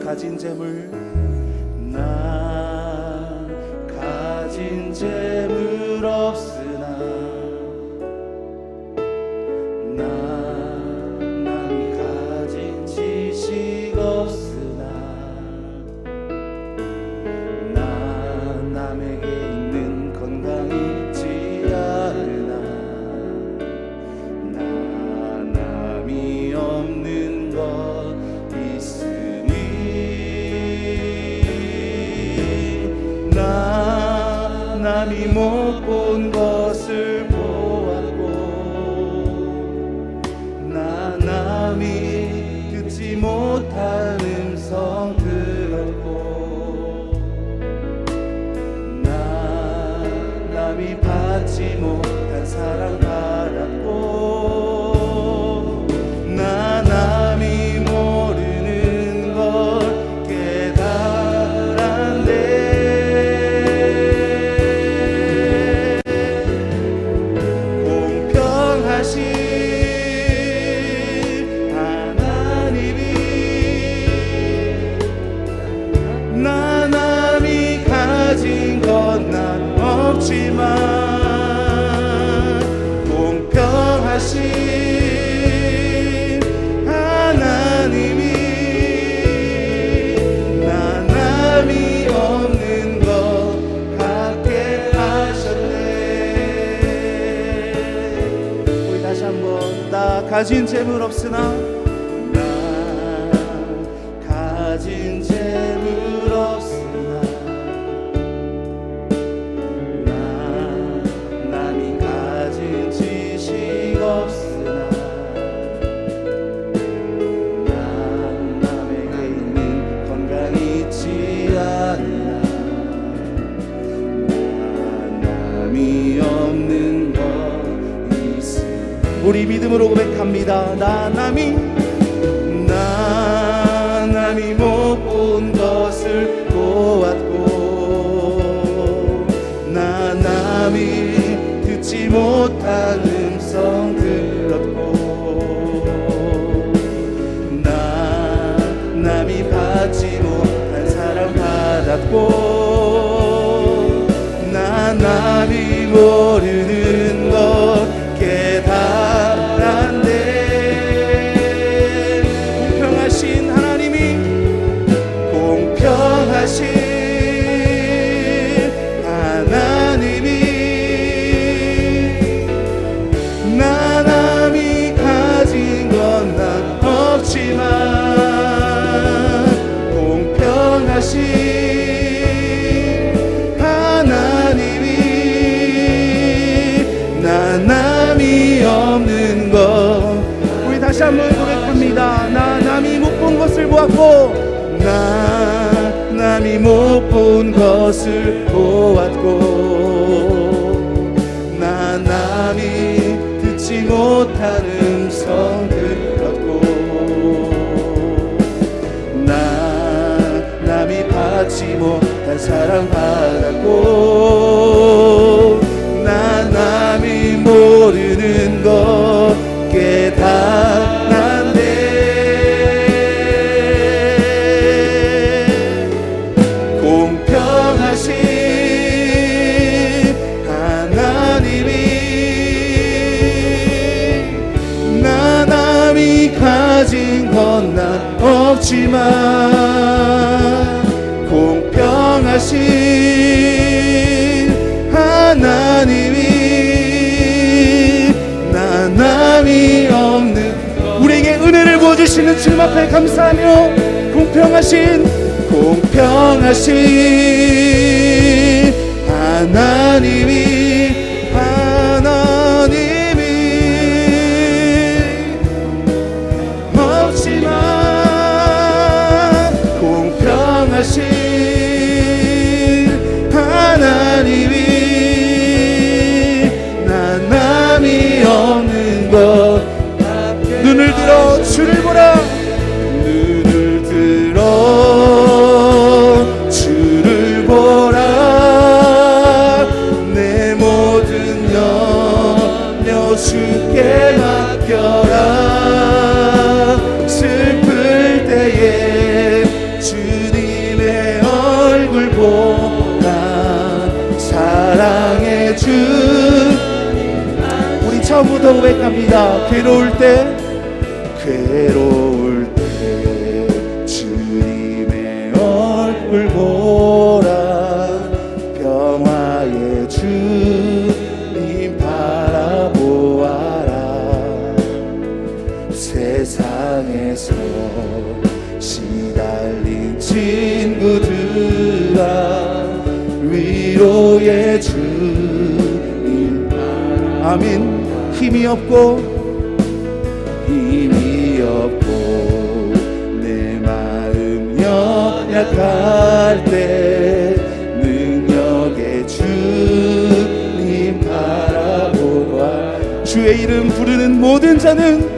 가진 재물. nami mo pun 거친 재물 없으나 that boy 다시 한번 고백합니다. 나 남이 못 본 것을 보았고 나 남이 못 본 것을 보았고 나 남이 듣지 못하는 성 들었고 나 남이 받지 못한 사랑 받았고 나 남이 모르는 주님 앞에 감사하며 공평하신 공평하신. 주. 우리 처음부터 고백합니다. 괴로울 때 없고 힘이 없고 내 마음 연약할 때 능력의 주님 바라보아. 주의 이름 부르는 모든 자는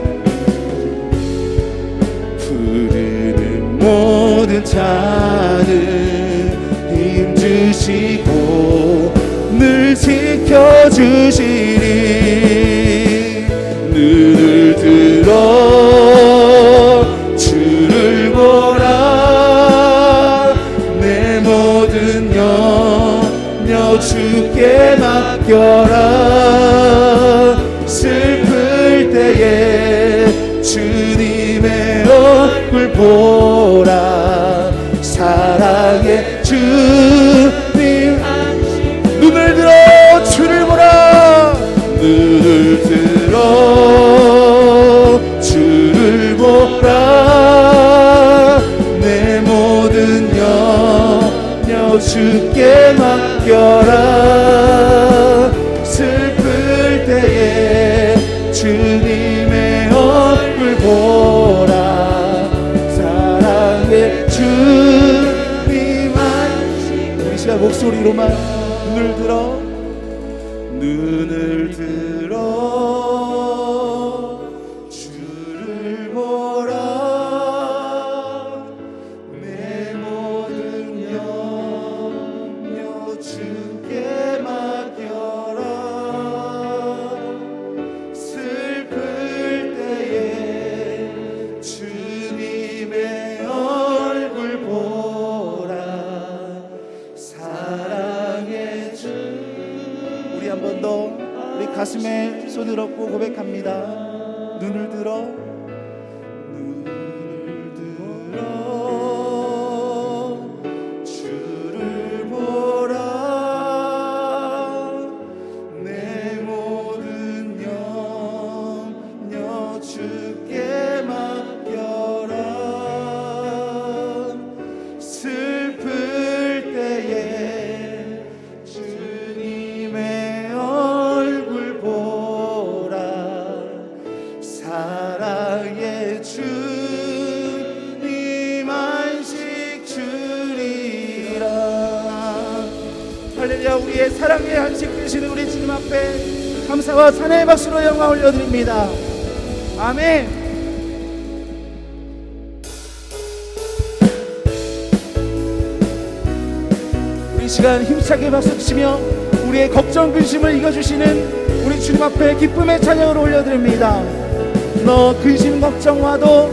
부르는 모든 자는 힘 주시고 늘 지켜주시리 눈을 들어 주를 보라. 내 모든 염려 주께 맡겨라. 슬플 때에 주님의 얼굴 보라. 사랑의 주께 맡겨라 슬플 때에 주님의 얼굴 보라 사랑의 주님 안 우리 시간 목소리로만 번 더 우리 가슴에 손을 얹고 고백합니다. 눈을 들어 할렐루야 우리의 사랑의 안식 되시는 우리 주님 앞에 감사와 찬양의 박수로 영광 올려드립니다. 아멘. 우리 시간 힘차게 박수치며 우리의 걱정 근심을 이겨주시는 우리 주님 앞에 기쁨의 찬양을 올려드립니다. 너 근심 걱정 와도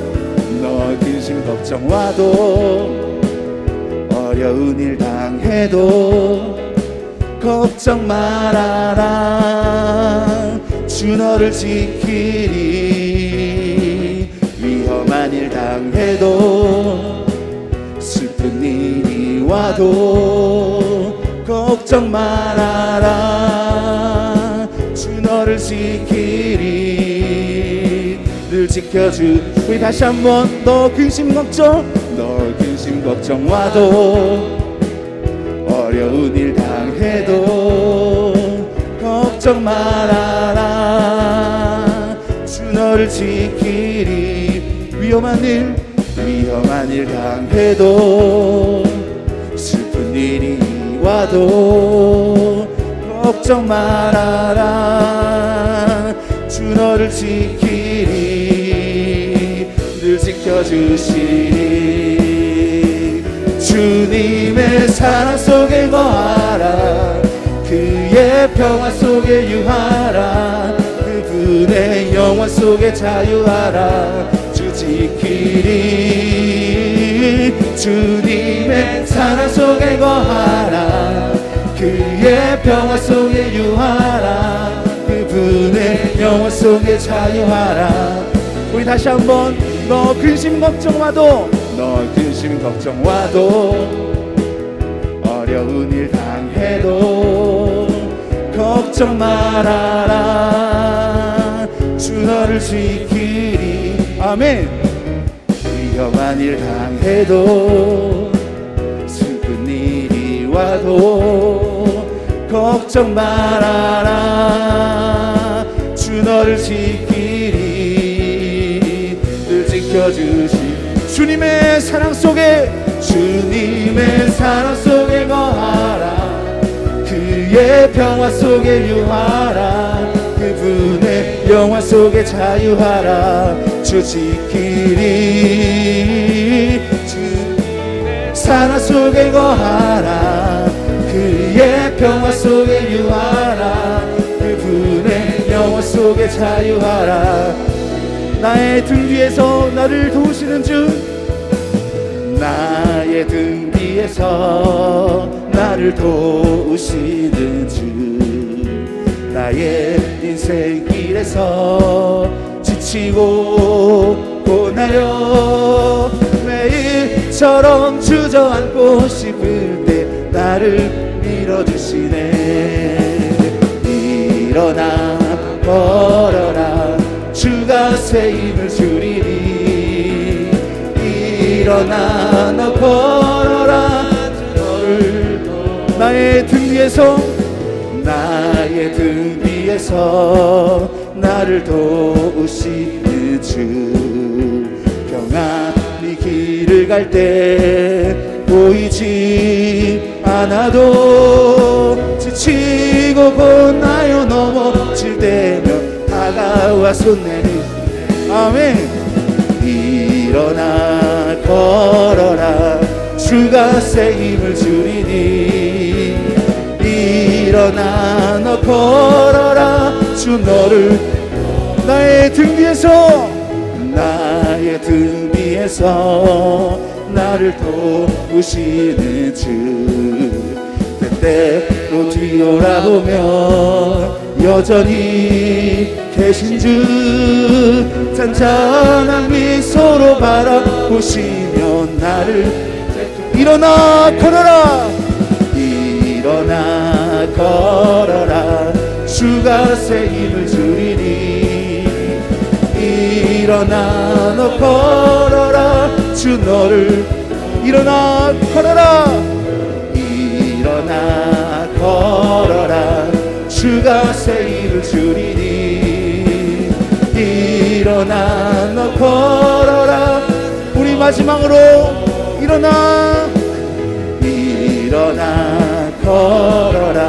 너 근심 걱정 와도 어려운 일 당해도 걱정 말아라. 주 너를 지키리. 위험한 일 당해도 슬픈 일이 와도 걱정 말아라. 주 너를 지키리. 늘 지켜주. 우리 다시 한번 너 근심 걱정 너 근심 걱정 와도 걱정 말아라. 주 너를 지키리. 위험한 일 위험한 일 당해도 슬픈 일이 와도 걱정 말아라. 주 너를 지키리. 지켜주시리. 주님의 사랑 속에 그의 평화 속에 유하라. 그분의 영원 속에 자유하라. 주 지키리 주님의 사랑 속에 거하라. 그의 평화 속에 유하라. 그분의 영원 속에 자유하라. 우리 다시 한번 너 근심 걱정 와도 너 근심 걱정 와도 어려운 일 당해도 걱정 말아라. 주 너를 지키리. 아멘. 위험한 일 당해도 슬픈 일이 와도 걱정 말아라. 주 너를 지키리. 늘 지켜주시 주님의 사랑 속에 평화 속에 유하라. 그분의 영화 속에 자유하라. 주 지키리. 주님의 사랑 속에 거하라. 그의 평화 속에 유하라. 그분의 영화 속에 자유하라. 나의 등 뒤에서 나를 도우시는 주. 나의 등 뒤 에서 나를 도우시는 주 나의 인생 길에서 지치고 고나요. 매일처럼 주저앉고 싶을 때 나를 밀어주시네. 일어나 걸어라. 주가 새 힘을 주리니. 일어나 너 너를 나의 등 뒤에서 나의 등 뒤에서 나를 도우시는 주. 평안히 길을 갈 때 보이지 않아도 지치고 곧나요 넘어질 때면 다가와 손 내밀 아멘. 일어나 걸어라. 주가 새 힘을 주리니 일어나 너 걸어라. 주 너를 나의 등 뒤에서 나의 등 뒤에서 나를 도우시는 주. 때때로 뒤돌아보면 여전히 계신 주. 잔잔한 미소로 바라보시면 나를 일어나 걸어라 주가 새 힘을 주리니. 일어나 너 걸어라. 주 너를 일어나 걸어라. 일어나 걸어라. 주가 새 힘을 주리니. 일어나 너 걸어라. 우리 마지막으로 일어나. 일어나 걸어라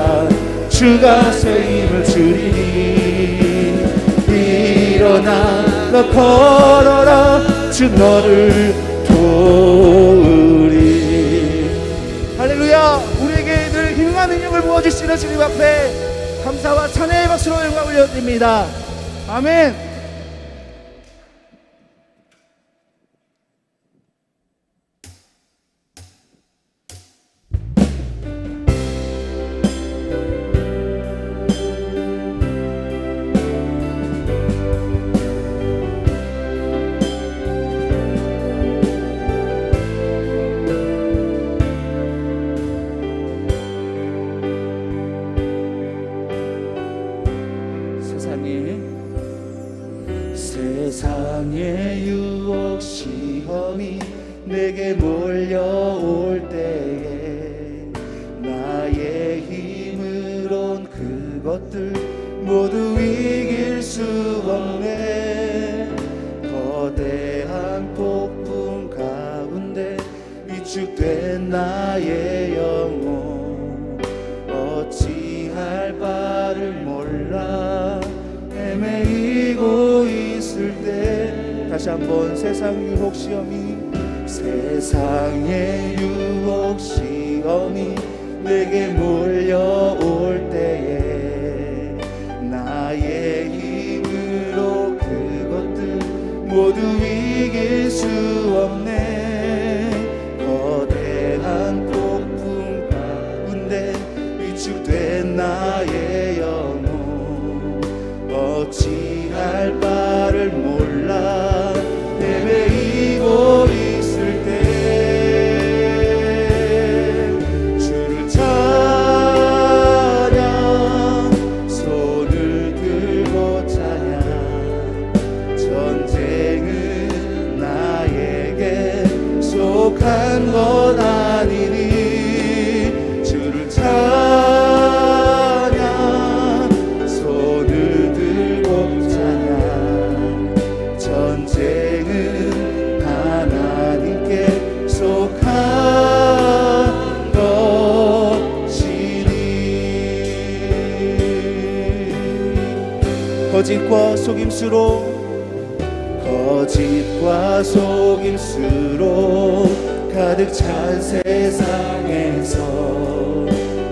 주가 새 힘을 주리니. 일어나 너 걸어라. 주 너를 도우리. 할렐루야. 우리에게 늘 힘과 능력을 부어주시는 주님 앞에 감사와 찬양의 박수로 영광 올려드립니다. 아멘 나를 몰라. 헤매이고 있을 때 다시 한번 세상 유혹 시험이 세상의 유혹 시험이 내게 몰려올 때에 나의 힘으로 그것들 모두 이길 수 없네. 거대한 폭풍 가운데 위축된 나의 거짓과 속임수로 거짓과 속임수로 가득 찬 세상에서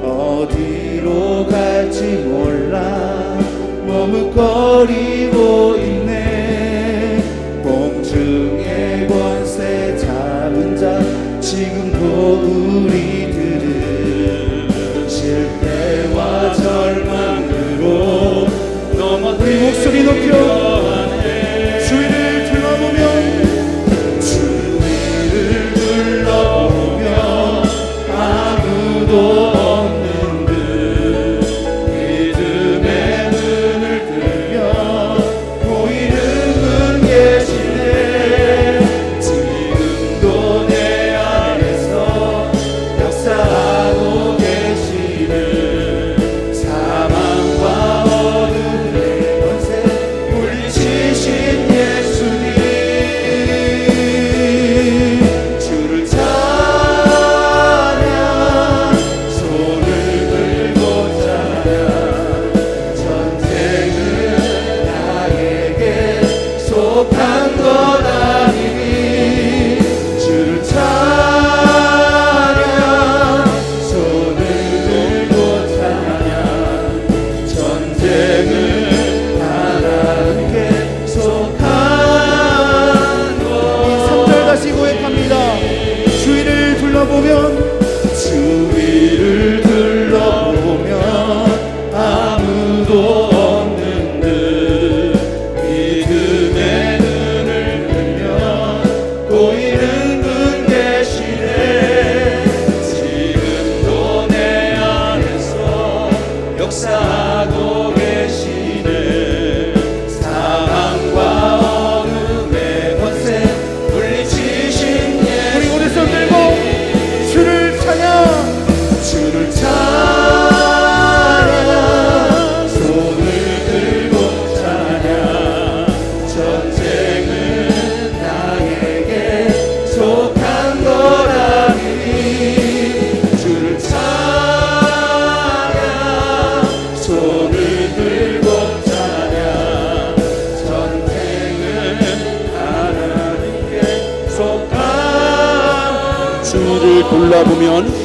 어디로 갈지 몰라. 머뭇거리고 있네. 공중의 권세 잡은 자 지금도 우리 Senhor, e no que 둘러보면